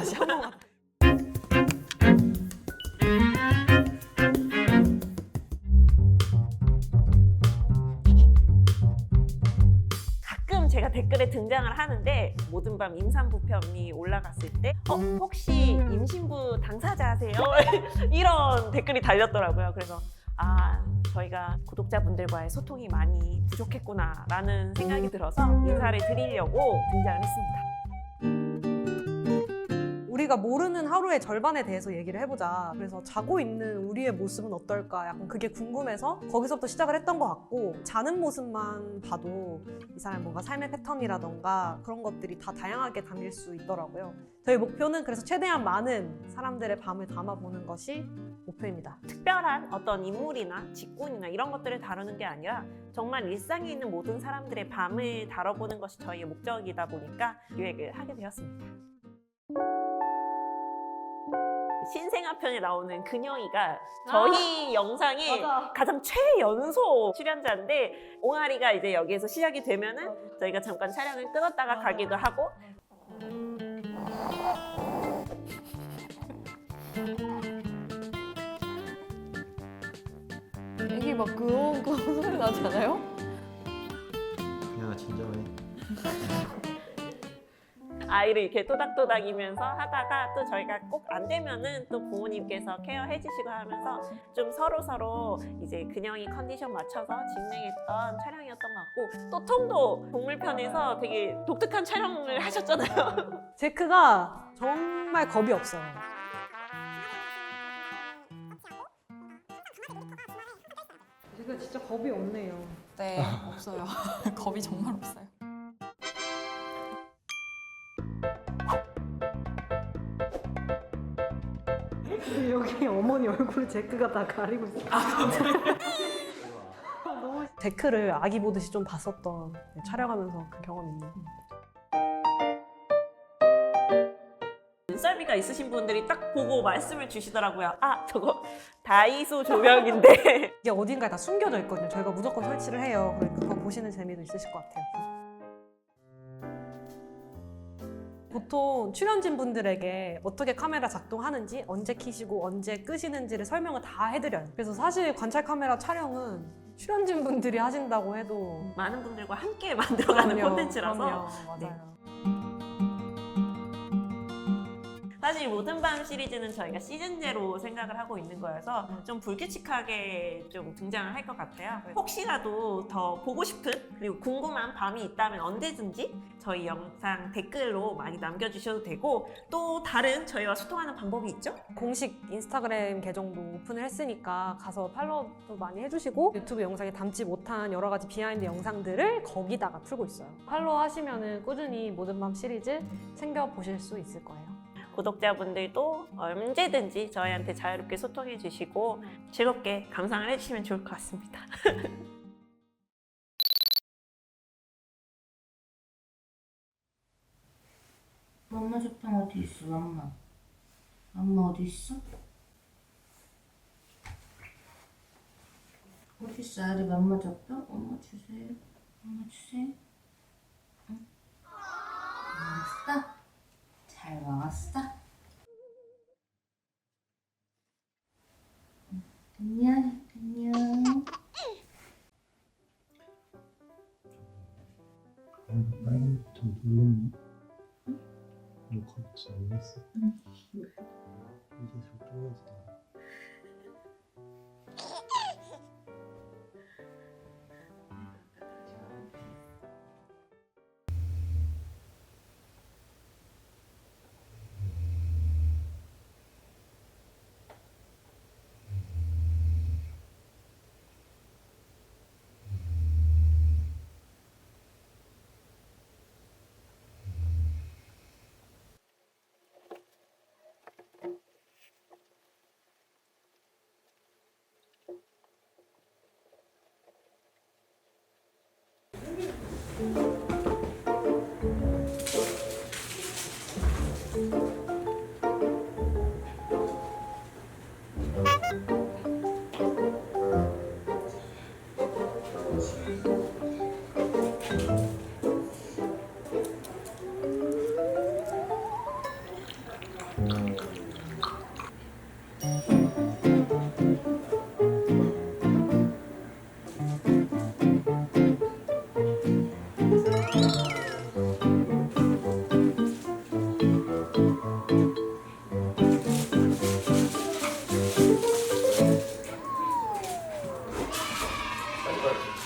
다시 한 번만. 가끔 제가 댓글에 등장을 하는데 모든 밤 임산부편이 올라갔을 때 어, 혹시 임신부 당사자세요? 이런 댓글이 달렸더라고요. 그래서 아 저희가 구독자분들과의 소통이 많이 부족했구나라는 생각이 들어서 인사를 드리려고 등장을 했습니다. 우리가 모르는 하루의 절반에 대해서 얘기를 해보자. 그래서 자고 있는 우리의 모습은 어떨까? 약간 그게 궁금해서 거기서부터 시작을 했던 것 같고 자는 모습만 봐도 이 사람 뭔가 삶의 패턴이라던가 그런 것들이 다 다양하게 담길 수 있더라고요. 저희 목표는 그래서 최대한 많은 사람들의 밤을 담아보는 것이 목표입니다. 특별한 어떤 인물이나 직군이나 이런 것들을 다루는 게 아니라 정말 일상에 있는 모든 사람들의 밤을 다뤄보는 것이 저희의 목적이다 보니까 기획을 하게 되었습니다. 신생아 편에 나오는 근영이가 저희 영상의 맞아. 가장 최연소 출연자인데 옹알이가 이제 여기에서 시작이 되면은 저희가 잠깐 촬영을 끊었다가 맞아. 가기도 하고 애기 막 그런 그런 소리 나지 않아요? 아이를 이렇게 또닥또닥이면서 하다가 또 저희가 꼭 안 되면은 또 부모님께서 케어해 주시고 하면서 좀 서로 서로 이제 근영이 컨디션 맞춰서 진행했던 촬영이었던 것 같고 또 톰도 동물편에서 되게 독특한 촬영을 하셨잖아요. 제크가 정말 겁이 없어요. 제가 진짜 겁이 없네요. 네 없어요. 겁이 정말 없어요. 여기 어머니 얼굴을 제크가 다 가리고 있어. 너무 제크를 아기 보듯이 좀 봤었던 네, 촬영하면서 그 경험이 있네요. 눈썰미가 있으신 분들이 딱 보고 말씀을 주시더라고요. 아 저거 다이소 조명인데 이게 어딘가에 다 숨겨져 있거든요. 저희가 무조건 설치를 해요. 그러니까 그거 보시는 재미도 있으실 것 같아요. 보통 출연진 분들에게 어떻게 카메라 작동하는지, 언제 키시고 언제 끄시는지를 설명을 다 해드려요. 그래서 사실 관찰 카메라 촬영은 출연진 분들이 하신다고 해도 많은 분들과 함께 만들어가는 그럼요, 콘텐츠라서 그럼요. 네. 맞아요. 사실 모든 밤 시리즈는 저희가 시즌제로 생각을 하고 있는 거여서 좀 불규칙하게 좀 등장을 할 것 같아요. 혹시라도 더 보고 싶은 그리고 궁금한 밤이 있다면 언제든지 저희 영상 댓글로 많이 남겨주셔도 되고 또 다른 저희와 소통하는 방법이 있죠? 공식 인스타그램 계정도 오픈을 했으니까 가서 팔로우도 많이 해주시고 유튜브 영상에 담지 못한 여러 가지 비하인드 영상들을 거기다가 풀고 있어요. 팔로우 하시면은 꾸준히 모든 밤 시리즈 챙겨 보실 수 있을 거예요. 구독자분들도 언제든지 저희한테 자유롭게 소통해 주시고 즐겁게 감상을 해주시면 좋을 것 같습니다. 엄마 적당 어디 있어, 엄마? 엄마 어디 있어? 어디 있어, 아리 엄마 적당? 엄마 주세요. 엄마 주세요. Ein Bein tut weh. Du kommst zu Hause. Ich weiß nicht, wie das für du ist. Thank mm -hmm. you. 거